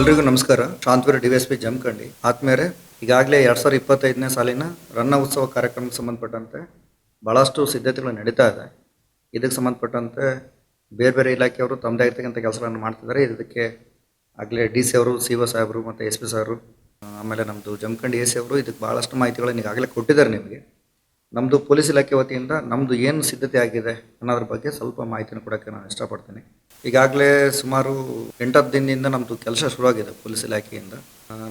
ಎಲ್ರಿಗೂ ನಮಸ್ಕಾರ. S P Jamkhandi. ಆತ್ಮೇರೆ ಈಗಾಗಲೇ ಎರಡು ಸಾವಿರದ ಇಪ್ಪತ್ತೈದನೇ ಸಾಲಿನ ರನ್ನ ಉತ್ಸವ ಕಾರ್ಯಕ್ರಮಕ್ಕೆ ಸಂಬಂಧಪಟ್ಟಂತೆ ಭಾಳಷ್ಟು ಸಿದ್ಧತೆಗಳು ನಡೀತಾ ಇದೆ. ಇದಕ್ಕೆ ಸಂಬಂಧಪಟ್ಟಂತೆ ಬೇರೆ ಬೇರೆ ಇಲಾಖೆಯವರು ತಮ್ಮದೇ ಆಗಿರ್ತಕ್ಕಂಥ ಕೆಲಸಗಳನ್ನು ಮಾಡ್ತಿದ್ದಾರೆ. ಇದಕ್ಕೆ ಆಗಲೇ ಡಿ ಸಿ ಅವರು, ಸಿ ಒ ಸಾಹೇಬರು ಮತ್ತು ಎಸ್ ಪಿ ಸಾರು ಆಮೇಲೆ ನಮ್ಮದು ಜಮಖಂಡಿ ಎ ಸಿ ಅವರು ಇದಕ್ಕೆ ಭಾಳಷ್ಟು ಮಾಹಿತಿಗಳನ್ನು ಈಗಾಗಲೇ ಕೊಟ್ಟಿದ್ದಾರೆ ನಿಮಗೆ. ನಮ್ಮದು ಪೊಲೀಸ್ ಇಲಾಖೆ ವತಿಯಿಂದ ನಮ್ಮದು ಏನು ಸಿದ್ಧತೆ ಆಗಿದೆ ಅನ್ನೋದ್ರ ಬಗ್ಗೆ ಸ್ವಲ್ಪ ಮಾಹಿತಿನ ಕೊಡೋಕ್ಕೆ ನಾನು ಇಷ್ಟಪಡ್ತೀನಿ. ಈಗಾಗಲೇ ಸುಮಾರು ಎಂಟತ್ತು ದಿನದಿಂದ ನಮ್ಮದು ಕೆಲಸ ಶುರುವಾಗಿದೆ ಪೊಲೀಸ್ ಇಲಾಖೆಯಿಂದ.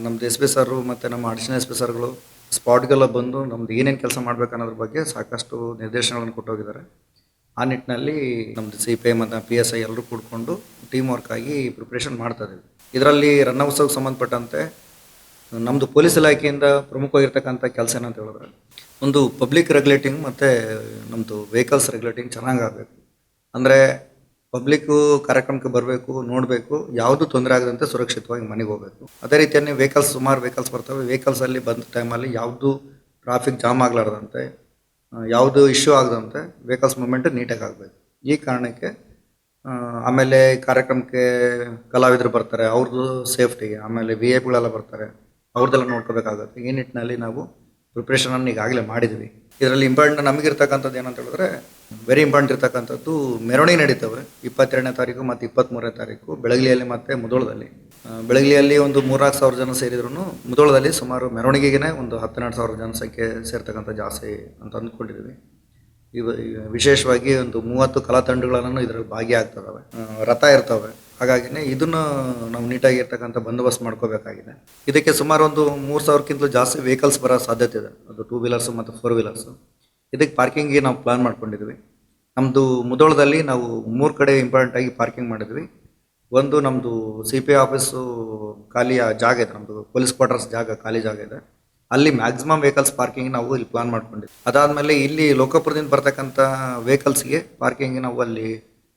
ನಮ್ಮದು ಎಸ್ ಬಿ ಸರ್ರು ಮತ್ತು ನಮ್ಮ ಅಡಿಷನಲ್ ಎಸ್ ಪಿ ಸರ್ಗಳು ಸ್ಪಾಟ್ಗೆಲ್ಲ ಬಂದು ನಮ್ದು ಏನೇನು ಕೆಲಸ ಮಾಡಬೇಕು ಅನ್ನೋದ್ರ ಬಗ್ಗೆ ಸಾಕಷ್ಟು ನಿರ್ದೇಶನಗಳನ್ನು ಕೊಟ್ಟೋಗಿದ್ದಾರೆ. ಆ ನಿಟ್ಟಿನಲ್ಲಿ ನಮ್ಮದು ಸಿ ಪಿ ಐ ಮತ್ತು ಪಿ ಎಸ್ ಐ ಎಲ್ಲರೂ ಕೂಡ್ಕೊಂಡು ಟೀಮ್ ವರ್ಕ್ ಆಗಿ ಪ್ರಿಪ್ರೇಷನ್ ಮಾಡ್ತಾ ಇದ್ದೀವಿ ಇದರಲ್ಲಿ ರನ್ನ ಉತ್ಸವಕ್ಕೆ ಸಂಬಂಧಪಟ್ಟಂತೆ ನಮ್ಮದು ಪೊಲೀಸ್ ಇಲಾಖೆಯಿಂದ ಪ್ರಮುಖವಾಗಿರ್ತಕ್ಕಂಥ ಕೆಲಸ ಏನಂತ ಹೇಳಿದ್ರೆ, ಒಂದು ಪಬ್ಲಿಕ್ ರೆಗ್ಯುಲೇಟಿಂಗ್ ಮತ್ತು ನಮ್ಮದು ವೆಹಿಕಲ್ಸ್ ರೆಗ್ಯುಲೇಟಿಂಗ್ ಚೆನ್ನಾಗಿ ಆಗಬೇಕು ಅಂದರೆ ಪಬ್ಲಿಕ್ಕು ಕಾರ್ಯಕ್ರಮಕ್ಕೆ ಬರಬೇಕು, ನೋಡಬೇಕು, ಯಾವುದು ತೊಂದರೆ ಆಗದಂತೆ ಸುರಕ್ಷಿತವಾಗಿ ಮನೆಗೆ ಹೋಗಬೇಕು. ಅದೇ ರೀತಿಯಲ್ಲಿ ವೆಹಿಕಲ್ಸ್ ಸುಮಾರು ವೆಹಿಕಲ್ಸ್ ಬರ್ತವೆ. ವೆಹಿಕಲ್ಸಲ್ಲಿ ಬಂದ ಟೈಮಲ್ಲಿ ಯಾವುದು ಟ್ರಾಫಿಕ್ ಜಾಮ್ ಆಗಲಾರ್ದಂತೆ ಯಾವುದು ಇಶ್ಯೂ ಆಗದಂತೆ ವೆಹಿಕಲ್ಸ್ ಮೂಮೆಂಟ್ ನೀಟಾಗಿ ಆಗಬೇಕು. ಈ ಕಾರಣಕ್ಕೆ ಆಮೇಲೆ ಕಾರ್ಯಕ್ರಮಕ್ಕೆ ಕಲಾವಿದರು ಬರ್ತಾರೆ ಅವ್ರದ್ದು ಸೇಫ್ಟಿಗೆ ಆಮೇಲೆ ವಿ ಐ ಪಿಗಳೆಲ್ಲ ಬರ್ತಾರೆ. ಅವ್ರದ್ದೆಲ್ಲ ನೋಡ್ಕೋಬೇಕಾಗುತ್ತೆ. ಈ ನಿಟ್ಟಿನಲ್ಲಿ ನಾವು ಪ್ರಿಪ್ರೇಷನನ್ನು ಈಗಾಗಲೇ ಮಾಡಿದ್ವಿ. ಇದರಲ್ಲಿ ಇಂಪಾರ್ಟೆಂಟ್ ನಮಗಿರ್ತಕ್ಕಂಥದ್ದು ಏನಂತ ಹೇಳಿದ್ರೆ ವೆರಿ ಇಂಪಾರ್ಟೆಂಟ್ ಇರ್ತಕ್ಕಂಥದ್ದು ಮೆರವಣಿಗೆ ನಡೀತವೆ. ಇಪ್ಪತ್ತೆರಡನೇ ತಾರೀಕು ಮತ್ತು ಇಪ್ಪತ್ತ್ಮೂರನೇ ತಾರೀಕು ಬೆಳಗಲಿಯಲ್ಲಿ ಮತ್ತು ಮುದೋಳದಲ್ಲಿ. ಬೆಳಗಲಿಯಲ್ಲಿ ಒಂದು ಮೂರ್ನಾಲ್ಕು ಸಾವಿರ ಜನ ಸೇರಿದ್ರು ಮುದೋಳದಲ್ಲಿ ಸುಮಾರು ಮೆರವಣಿಗೆಗೆ ಒಂದು ಹತ್ತೆರಡು ಸಾವಿರ ಜನಸಂಖ್ಯೆ ಸೇರ್ತಕ್ಕಂಥ ಜಾಸ್ತಿ ಅಂತ ಅಂದ್ಕೊಂಡಿದ್ದೀವಿ. ಇವ ವಿಶೇಷವಾಗಿ ಒಂದು ಮೂವತ್ತು ಕಲಾ ತಂಡಗಳನ್ನು ಇದರಲ್ಲಿ ಭಾಗಿಯಾಗ್ತದವೆ ರಥ ಇರ್ತವೆ. ಹಾಗಾಗಿನೆ ಇದನ್ನು ನಾವು ನೀಟಾಗಿ ಇರ್ತಕ್ಕಂಥ ಬಂದೋಬಸ್ತ್ ಮಾಡ್ಕೋಬೇಕಾಗಿದೆ. ಇದಕ್ಕೆ ಸುಮಾರು ಒಂದು ಮೂರು ಸಾವಿರಕ್ಕಿಂತಲೂ ಜಾಸ್ತಿ ವೆಹಿಕಲ್ಸ್ ಬರೋ ಸಾಧ್ಯತೆ ಇದೆ. ಅದು ಟೂ ವೀಲರ್ಸು ಮತ್ತು ಫೋರ್ ವೀಲರ್ಸು ಇದಕ್ಕೆ ಪಾರ್ಕಿಂಗಿಗೆ ನಾವು ಪ್ಲಾನ್ ಮಾಡ್ಕೊಂಡಿದ್ವಿ. ನಮ್ಮದು ಮುದೋಳದಲ್ಲಿ ನಾವು ಮೂರು ಕಡೆ ಇಂಪಾರ್ಟೆಂಟ್ ಆಗಿ ಪಾರ್ಕಿಂಗ್ ಮಾಡಿದ್ವಿ. ಒಂದು ನಮ್ಮದು ಸಿ ಪಿ ಆಫೀಸು ಖಾಲಿಯ ಜಾಗ ಇದೆ. ನಮ್ಮದು ಪೊಲೀಸ್ ಕ್ವಾರ್ಟರ್ಸ್ ಜಾಗ, ಖಾಲಿ ಜಾಗ ಇದೆ. ಅಲ್ಲಿ ಮ್ಯಾಕ್ಸಿಮಮ್ ವೆಹಿಕಲ್ಸ್ ಪಾರ್ಕಿಂಗ್ ನಾವು ಇಲ್ಲಿ ಪ್ಲಾನ್ ಮಾಡ್ಕೊಂಡಿದ್ವಿ. ಅದಾದಮೇಲೆ ಇಲ್ಲಿ ಲೋಕಪುರದಿಂದ ಬರ್ತಕ್ಕಂಥ ವೆಹಿಕಲ್ಸ್ಗೆ ಪಾರ್ಕಿಂಗ್ ನಾವು ಅಲ್ಲಿ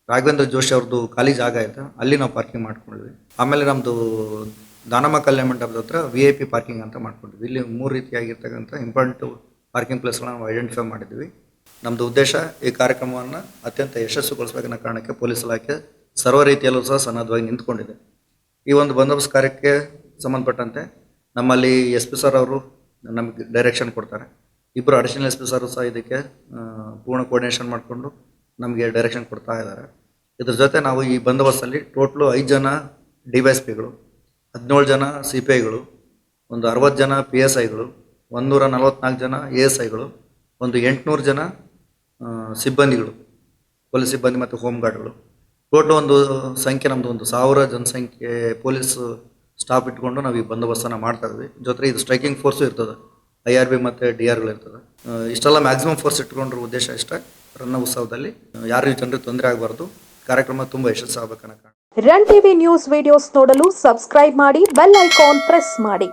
ರಾಘವೇಂದ್ರ ಜೋಶಿ ಅವ್ರದ್ದು ಖಾಲಿ ಜಾಗ ಇದೆ, ಅಲ್ಲಿ ನಾವು ಪಾರ್ಕಿಂಗ್ ಮಾಡ್ಕೊಂಡಿದ್ವಿ. ಆಮೇಲೆ ನಮ್ಮದು ದಾನಮ್ಮ ಕಲ್ಯಾಣ ಮಂಟಪದ ಹತ್ರ ವಿ ಐ ಪಿ ಪಾರ್ಕಿಂಗ್ ಅಂತ ಮಾಡ್ಕೊಂಡಿದ್ವಿ. ಇಲ್ಲಿ ಮೂರು ರೀತಿಯಾಗಿರ್ತಕ್ಕಂಥ ಇಂಪಾರ್ಟೆಂಟ್ ಪಾರ್ಕಿಂಗ್ ಪ್ಲೇಸ್ಗಳನ್ನ ನಾವು ಐಡೆಂಟಿಫೈ ಮಾಡಿದ್ವಿ. ನಮ್ಮದು ಉದ್ದೇಶ ಈ ಕಾರ್ಯಕ್ರಮವನ್ನು ಅತ್ಯಂತ ಯಶಸ್ಸುಗೊಳಿಸಬೇಕನ್ನೋ ಕಾರಣಕ್ಕೆ ಪೊಲೀಸ್ ಇಲಾಖೆ ಸರ್ವ ರೀತಿಯಲ್ಲೂ ಸಹ ಸನ್ನದ್ಧವಾಗಿ ನಿಂತ್ಕೊಂಡಿದೆ. ಈ ಒಂದು ಬಂದೋಬಸ್ತ್ ಕಾರ್ಯಕ್ಕೆ ಸಂಬಂಧಪಟ್ಟಂತೆ ನಮ್ಮಲ್ಲಿ ಎಸ್ ಪಿ ಸರ್ ಅವರು ನಮಗೆ ಡೈರೆಕ್ಷನ್ ಕೊಡ್ತಾರೆ. ಇಬ್ಬರು ಅಡಿಷನಲ್ ಎಸ್ ಪಿ ಸರ್ ಸಹ ಇದಕ್ಕೆ ಪೂರ್ಣ ಕೋರ್ಡಿನೇಷನ್ ಮಾಡಿಕೊಂಡು ನಮಗೆ ಡೈರೆಕ್ಷನ್ ಕೊಡ್ತಾ ಇದ್ದಾರೆ. ಇದ್ರ ಜೊತೆ ನಾವು ಈ ಬಂದೋಬಸ್ತಲ್ಲಿ ಟೋಟ್ಲು ಐದು ಜನ ಡಿ ವೈ ಎಸ್ ಪಿಗಳು ಹದಿನೇಳು ಜನ ಸಿ ಪಿ ಐಗಳು ಒಂದು ಅರವತ್ತು ಜನ ಪಿ ಎಸ್ ಐಗಳು ಒಂದೂರ ನಲವತ್ನಾಲ್ಕು ಜನ ಎ ಎಸ್ ಐಗಳು ಒಂದು ಎಂಟುನೂರು ಜನ ಸಿಬ್ಬಂದಿಗಳು, ಪೊಲೀಸ್ ಸಿಬ್ಬಂದಿ ಮತ್ತು ಹೋಮ್ ಗಾರ್ಡ್ಗಳು ಟೋಟಲ್ ಒಂದು ಸಂಖ್ಯೆ ನಮ್ಮದು ಒಂದು ಸಾವಿರ ಜನಸಂಖ್ಯೆ ಪೊಲೀಸ್ ಸ್ಟಾಫ್ ಇಟ್ಕೊಂಡು ನಾವು ಈ ಬಂದೋಬಸ್ತನ್ನು ಮಾಡ್ತಾ ಇದ್ವಿ. ಜೊತೆಗೆ ಇದು ಸ್ಟ್ರೈಕಿಂಗ್ ಫೋರ್ಸು ಇರ್ತದೆ. ಐ ಆರ್ ಬಿ ಮತ್ತು ಡಿ ಆರ್ಗಳು ಇರ್ತದೆ. ಇಷ್ಟೆಲ್ಲ ಮ್ಯಾಕ್ಸಿಮಮ್ ಫೋರ್ಸ್ ಇಟ್ಕೊಂಡ್ರ ಉದ್ದೇಶ ಇಷ್ಟೇ. ರನ್ನ ಉತ್ಸವದಲ್ಲಿ ಯಾರು ಜನರಿಗೆ ತೊಂದರೆ ಆಗಬಾರ್ದು. ಕಾರ್ಯಕ್ರಮ ತುಂಬ ಯಶಸ್ಸು ಆಗ್ಬೇಕನ್ನೋ ಕಾರಣ. ರನ್ ಟಿವಿ ನ್ಯೂಸ್ ವಿಡಿಯೋಸ್ ನೋಡಲು ಸಬ್ಸ್ಕ್ರೈಬ್ ಮಾಡಿ, ಬೆಲ್ ಐಕಾನ್ ಪ್ರೆಸ್ ಮಾಡಿ.